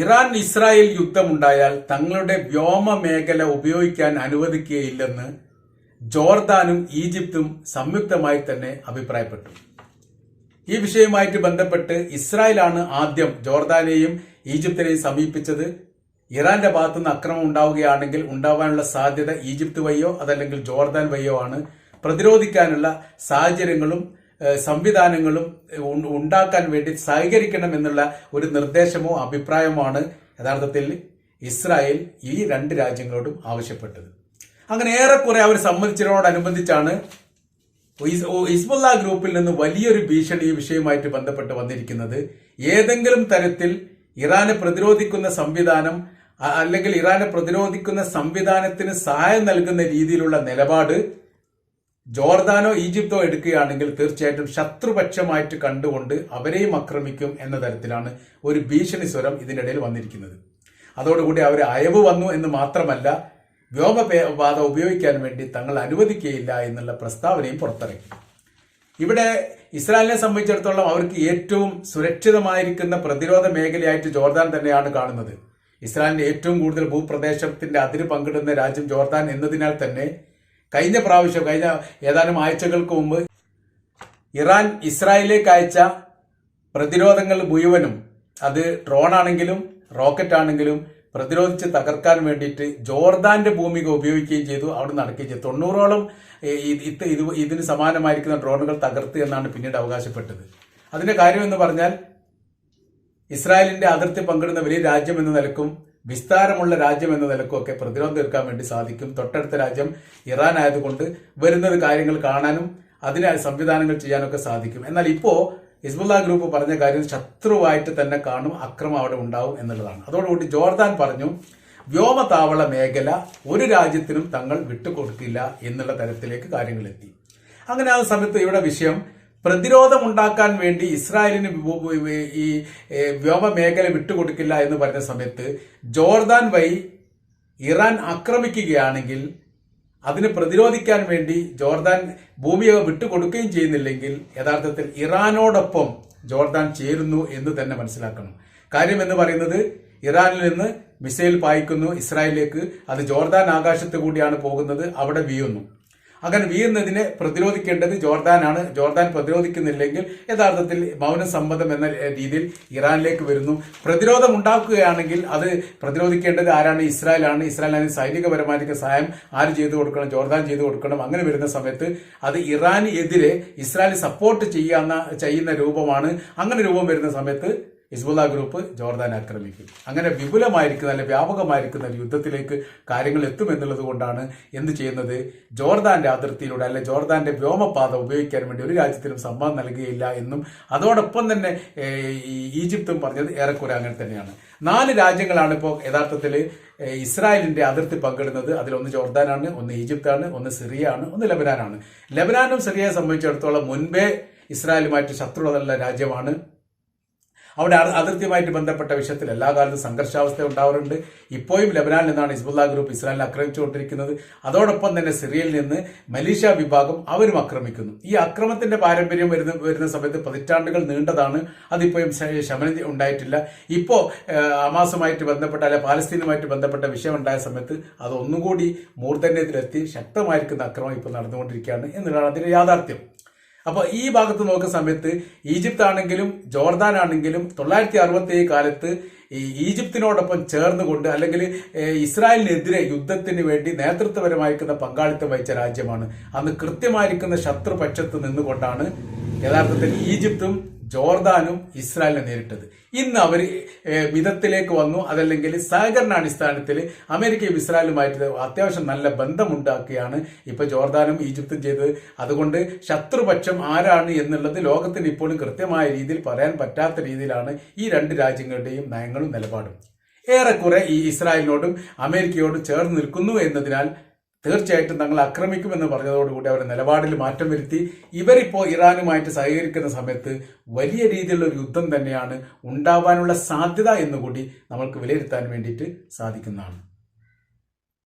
Iran Israel യുദ്ധമുണ്ടായാൽ തങ്ങളുടെ വ്യോമ മേഖല ഉപയോഗിക്കാൻ അനുവദിക്കുകയില്ലെന്ന് ജോർദാനും ഈജിപ്തും സംയുക്തമായി തന്നെ അഭിപ്രായപ്പെട്ടു. ഈ വിഷയവുമായിട്ട് ബന്ധപ്പെട്ട് ഇസ്രായേലാണ് ആദ്യം ജോർദാനെയും ഈജിപ്തിനെയും സമീപിച്ചത്. ഇറാന്റെ ഭാഗത്തുനിന്ന് അക്രമം ഉണ്ടാവുകയാണെങ്കിൽ ഉണ്ടാവാനുള്ള സാധ്യത ഈജിപ്ത് വഴിയോ അതല്ലെങ്കിൽ ജോർദാൻ വഴിയോ ആണ്. പ്രതിരോധിക്കാനുള്ള സാഹചര്യങ്ങളും സംവിധാനങ്ങളും ഉണ്ടാക്കാൻ വേണ്ടി സഹകരിക്കണം എന്നുള്ള ഒരു നിർദ്ദേശമോ അഭിപ്രായമാണ് യഥാർത്ഥത്തിൽ ഇസ്രായേൽ ഈ രണ്ട് രാജ്യങ്ങളോടും ആവശ്യപ്പെട്ടത്. അങ്ങനെ ഏറെക്കുറെ അവർ സമ്മതിച്ചതിനോടനുബന്ധിച്ചാണ് ഇസ്- ഓ- ഗ്രൂപ്പിൽ നിന്ന് വലിയൊരു ഭീഷണി ഈ വിഷയവുമായിട്ട് ബന്ധപ്പെട്ട് വന്നിരിക്കുന്നത്. ഏതെങ്കിലും തരത്തിൽ ഇറാനെ പ്രതിരോധിക്കുന്ന സംവിധാനം അല്ലെങ്കിൽ ഇറാനെ പ്രതിരോധിക്കുന്ന സംവിധാനത്തിന് സഹായം നൽകുന്ന രീതിയിലുള്ള നിലപാട് ജോർദാനോ ഈജിപ്തോ എടുക്കുകയാണെങ്കിൽ തീർച്ചയായിട്ടും ശത്രുപക്ഷമായിട്ട് കണ്ടുകൊണ്ട് അവരെയും ആക്രമിക്കും എന്ന തരത്തിലാണ് ഒരു ഭീഷണി സ്വരം ഇതിനിടയിൽ വന്നിരിക്കുന്നത്. അതോടുകൂടി അവർ അയവ് വന്നു എന്ന് മാത്രമല്ല വ്യോമപാത ഉപയോഗിക്കാൻ വേണ്ടി തങ്ങൾ അനുവദിക്കുകയില്ല എന്നുള്ള പ്രസ്താവനയും പുറത്തിറക്കി ഇവിടെ ഇസ്രായേലിനെ സംബന്ധിച്ചിടത്തോളം അവർക്ക് ഏറ്റവും സുരക്ഷിതമായിരിക്കുന്ന പ്രതിരോധ മേഖലയായിട്ട് ജോർദാൻ തന്നെയാണ് കാണുന്നത്. ഇസ്രായേലിന്റെ ഏറ്റവും കൂടുതൽ ഭൂപ്രദേശത്തിന്റെ അതിര് പങ്കിടുന്ന രാജ്യം ജോർദാൻ എന്നതിനാൽ തന്നെ കഴിഞ്ഞ പ്രാവശ്യം കഴിഞ്ഞ ഏതാനും ആഴ്ചകൾക്ക് മുമ്പ് ഇറാൻ ഇസ്രായേലിലേക്ക് അയച്ച പ്രതിരോധങ്ങൾ മുഴുവനും അത് ഡ്രോൺ ആണെങ്കിലും റോക്കറ്റ് ആണെങ്കിലും പ്രതിരോധിച്ച് തകർക്കാൻ വേണ്ടിയിട്ട് ജോർദാന്റെ ഭൂമിക ഉപയോഗിക്കുകയും ചെയ്തു അവിടെ നടക്കുകയും ചെയ്തു. തൊണ്ണൂറോളം ഇത് ഇതിന് സമാനമായിരിക്കുന്ന ഡ്രോണുകൾ തകർത്ത് എന്നാണ് പിന്നീട് അവകാശപ്പെട്ടത്. അതിന്റെ കാര്യം എന്ന് പറഞ്ഞാൽ ഇസ്രായേലിന്റെ അതിർത്തി പങ്കിടുന്ന വലിയ രാജ്യം എന്ന നിലക്കും വിസ്താരമുള്ള രാജ്യം എന്ന നിലക്കൊക്കെ പ്രതിരോധം തീർക്കാൻ വേണ്ടി സാധിക്കും. തൊട്ടടുത്ത രാജ്യം ഇറാൻ ആയതുകൊണ്ട് വരുന്നത് കാര്യങ്ങൾ കാണാനും അതിന് സംവിധാനങ്ങൾ ചെയ്യാനൊക്കെ സാധിക്കും. എന്നാൽ ഇപ്പോ ഹിസ്ബുല്ല ഗ്രൂപ്പ് പറഞ്ഞ കാര്യം ശത്രുവായിട്ട് തന്നെ കാണും അക്രമം അവിടെ ഉണ്ടാവും എന്നുള്ളതാണ്. അതോടുകൂടി ജോർദാൻ പറഞ്ഞു വ്യോമതാവള മേഖല ഒരു രാജ്യത്തിനും തങ്ങൾ വിട്ടുകൊടുക്കില്ല എന്നുള്ള തരത്തിലേക്ക് കാര്യങ്ങളെത്തി അങ്ങനെ ആ സമയത്ത് ഇവിടെ വിഷയം പ്രതിരോധം ഉണ്ടാക്കാൻ വേണ്ടി ഇസ്രായേലിന് ഈ വ്യോമ മേഖല വിട്ടുകൊടുക്കില്ല എന്ന് പറഞ്ഞ സമയത്ത് ജോർദാൻ വഴി ഇറാൻ ആക്രമിക്കുകയാണെങ്കിൽ അതിന് പ്രതിരോധിക്കാൻ വേണ്ടി ജോർദാൻ ഭൂമിയെ വിട്ടുകൊടുക്കുകയും ചെയ്യുന്നില്ലെങ്കിൽ യഥാർത്ഥത്തിൽ ഇറാനോടൊപ്പം ജോർദാൻ ചേരുന്നു എന്ന് തന്നെ മനസ്സിലാക്കണം. കാര്യം എന്ന് പറയുന്നത് ഇറാനിൽ നിന്ന് മിസൈൽ പായിക്കുന്നു ഇസ്രായേലിലേക്ക്. അത് ജോർദാൻ ആകാശത്ത് കൂടിയാണ് പോകുന്നത് അവിടെ വീഴുന്നു. അങ്ങനെ വീഴുന്നതിനെ പ്രതിരോധിക്കേണ്ടത് ജോർദാനാണ്. ജോർദാൻ പ്രതിരോധിക്കുന്നില്ലെങ്കിൽ യഥാർത്ഥത്തിൽ മൗന സമ്മതം എന്ന രീതിയിൽ ഇറാനിലേക്ക് വരുന്നു. പ്രതിരോധം ഉണ്ടാക്കുകയാണെങ്കിൽ അത് പ്രതിരോധിക്കേണ്ടത് ആരാണ്? ഇസ്രായേലാണ്. ഇസ്രായേലിന് സൈനികപരമായിരിക്കും സഹായം ആര് ചെയ്തു കൊടുക്കണം? ജോർദാൻ ചെയ്തു കൊടുക്കണം. അങ്ങനെ വരുന്ന സമയത്ത് അത് ഇറാനെതിരെ ഇസ്രായേൽ സപ്പോർട്ട് ചെയ്യാന്ന ചെയ്യുന്ന രൂപമാണ്. അങ്ങനെ രൂപം വരുന്ന സമയത്ത് ഹിസ്ബുള്ള ഗ്രൂപ്പ് ജോർദാൻ ആക്രമിക്കും. അങ്ങനെ വിപുലമായിരിക്കുന്ന അല്ലെ വ്യാപകമായിരിക്കുന്ന ഒരു യുദ്ധത്തിലേക്ക് കാര്യങ്ങൾ എത്തുമെന്നുള്ളത് കൊണ്ടാണ് എന്ത് ചെയ്യുന്നത്? ജോർദാന്റെ അതിർത്തിയിലൂടെ അല്ലെ ജോർദാന്റെ വ്യോമപാത ഉപയോഗിക്കാൻ വേണ്ടി ഒരു രാജ്യത്തിനും സമ്മതം നൽകുകയില്ല എന്നും അതോടൊപ്പം തന്നെ ഈജിപ്തും പറഞ്ഞത് ഏറെക്കുറെ അങ്ങനെ തന്നെയാണ്. നാല് രാജ്യങ്ങളാണ് ഇപ്പോൾ യഥാർത്ഥത്തിൽ ഇസ്രായേലിന്റെ അതിർത്തി പങ്കിടുന്നത്. അതിലൊന്ന് ജോർദാനാണ് ഒന്ന് ഈജിപ്താണ് ഒന്ന് സിറിയ ആണ് ഒന്ന് ലബനാനാണ്. ലബനാനും സിറിയയെ സംബന്ധിച്ചിടത്തോളം മുൻപേ ഇസ്രായേലുമായിട്ട് ശത്രുതയുള്ള രാജ്യമാണ്. അവിടെ അതിർത്തിയുമായിട്ട് ബന്ധപ്പെട്ട വിഷയത്തിൽ എല്ലാ കാലത്തും സംഘർഷാവസ്ഥ ഉണ്ടാവാറുണ്ട്. ഇപ്പോഴും ലബനാനിൽ നിന്നാണ് ഹിസ്ബുല്ല ഗ്രൂപ്പ് ഇസ്രായേലിനെ ആക്രമിച്ചുകൊണ്ടിരിക്കുന്നത്. അതോടൊപ്പം തന്നെ സിറിയയിൽ നിന്ന് മലേഷ്യ വിഭാഗം അവരും ആക്രമിക്കുന്നു. ഈ അക്രമത്തിന്റെ പാരമ്പര്യം വരുന്ന വരുന്ന സമയത്ത് പതിറ്റാണ്ടുകൾ നീണ്ടതാണ്. അതിപ്പോഴും ശമനം ഉണ്ടായിട്ടില്ല. ഇപ്പോ ഏഹ്, ഹമാസുമായിട്ട് ബന്ധപ്പെട്ട അല്ലെ പാലസ്തീനുമായിട്ട് ബന്ധപ്പെട്ട വിഷയം ഉണ്ടായ സമയത്ത് അതൊന്നുകൂടി മൂർധന്യത്തിലെത്തി ശക്തമായിരിക്കുന്ന അക്രമം ഇപ്പോൾ നടന്നുകൊണ്ടിരിക്കുകയാണ് എന്നുള്ളതാണ് അതിന്റെ യാഥാർത്ഥ്യം. അപ്പോൾ ഈ ഭാഗത്ത് നോക്കുന്ന സമയത്ത് ഈജിപ്ത് ആണെങ്കിലും ജോർദാൻ ആണെങ്കിലും തൊള്ളായിരത്തി അറുപത്തി കാലത്ത് ഈ ഈജിപ്തിനോടൊപ്പം ചേർന്നുകൊണ്ട് അല്ലെങ്കിൽ ഇസ്രായേലിനെതിരെ യുദ്ധത്തിന് വേണ്ടി നേതൃത്വപരമായിരിക്കുന്ന പങ്കാളിത്തം വഹിച്ച രാജ്യമാണ്. അന്ന് കൃത്യമായിരിക്കുന്ന ശത്രുപക്ഷത്ത് നിന്നുകൊണ്ടാണ് യഥാർത്ഥത്തിൽ ഈജിപ്തും ജോർദാനും ഇസ്രായേലിനെ നേരിട്ടത്. ഇന്ന് അവർ മിതത്തിലേക്ക് വന്നു. അതല്ലെങ്കിൽ സഹകരണ അടിസ്ഥാനത്തിൽ അമേരിക്കയും ഇസ്രായേലുമായിട്ട് അത്യാവശ്യം നല്ല ബന്ധമുണ്ടാക്കുകയാണ് ഇപ്പൊ ജോർദാനും ഈജിപ്തും ചെയ്തത്. അതുകൊണ്ട് ശത്രുപക്ഷം ആരാണ് എന്നുള്ളത് ലോകത്തിന് ഇപ്പോഴും കൃത്യമായ രീതിയിൽ പറയാൻ പറ്റാത്ത രീതിയിലാണ് ഈ രണ്ട് രാജ്യങ്ങളുടെയും നയങ്ങളും നിലപാടും. ഏറെക്കുറെ ഈ ഇസ്രായേലിനോടും അമേരിക്കയോടും ചേർന്ന് നിൽക്കുന്നു എന്നതിനാൽ തീർച്ചയായിട്ടും തങ്ങൾ ആക്രമിക്കുമെന്ന് പറഞ്ഞതോടുകൂടി അവരുടെ നിലപാടിൽ മാറ്റം വരുത്തി ഇവരിപ്പോ ഇറാനുമായിട്ട് സഹകരിക്കുന്ന സമയത്ത് വലിയ രീതിയിലുള്ള ഒരു യുദ്ധം തന്നെയാണ് ഉണ്ടാവാനുള്ള സാധ്യത എന്നുകൂടി നമ്മൾക്ക് വിലയിരുത്താൻ വേണ്ടിയിട്ട് സാധിക്കുന്നതാണ്.